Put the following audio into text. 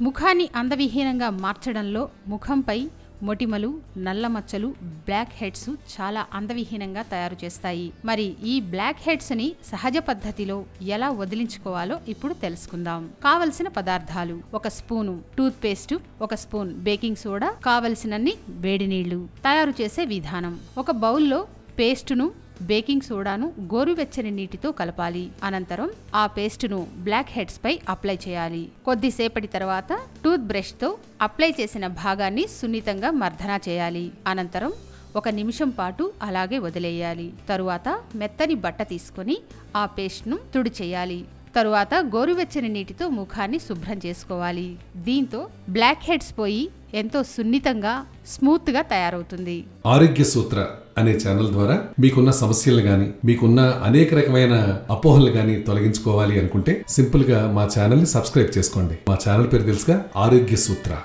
ముఖాన్ని అందవిహీనంగా మార్చడంలో ముఖంపై మొటిమలు నల్ల మచ్చలు బ్లాక్ హెడ్స్ చాలా అందవిహీనంగా తయారు చేస్తాయి. మరి ఈ బ్లాక్ హెడ్స్ని సహజ పద్ధతిలో ఎలా వదిలించుకోవాలో ఇప్పుడు తెలుసుకుందాం. కావలసిన పదార్థాలు ఒక స్పూను టూత్ పేస్ట్ ఒక స్పూన్ బేకింగ్ సోడా కావలసినన్ని వేడి నీళ్ళు తయారు చేసే విధానం. ఒక బౌల్లో పేస్టును బేకింగ్ సోడాను గోరువెచ్చని నీటితో కలపాలి. అనంతరం ఆ పేస్టును బ్లాక్ హెడ్స్ పై అప్లై చేయాలి. కొద్దిసేపటి తర్వాత టూత్ బ్రష్తో అప్లై చేసిన భాగాన్ని సున్నితంగా మర్దనా చేయాలి. అనంతరం ఒక నిమిషం పాటు అలాగే వదిలేయాలి. తరువాత మెత్తని బట్ట తీసుకొని ఆ పేస్ట్ను తుడి చేయాలి. తరువాత గోరువెచ్చని నీటితో ముఖాన్ని శుభ్రం చేసుకోవాలి. దీంతో బ్లాక్ హెడ్స్ పోయి ఎంతో సున్నితంగా స్మూత్గా తయారవుతుంది. ఆరోగ్య సూత్ర అనే ఛానల్ ద్వారా మీకున్న సమస్యలు గాని మీకున్న అనేక రకమైన అపోహలు గాని తొలగించుకోవాలి అనుకుంటే సింపుల్గా మా ఛానల్ని సబ్స్క్రైబ్ చేసుకోండి. మా ఛానల్ పేరు తెలుసుగా ఆరోగ్య సూత్ర.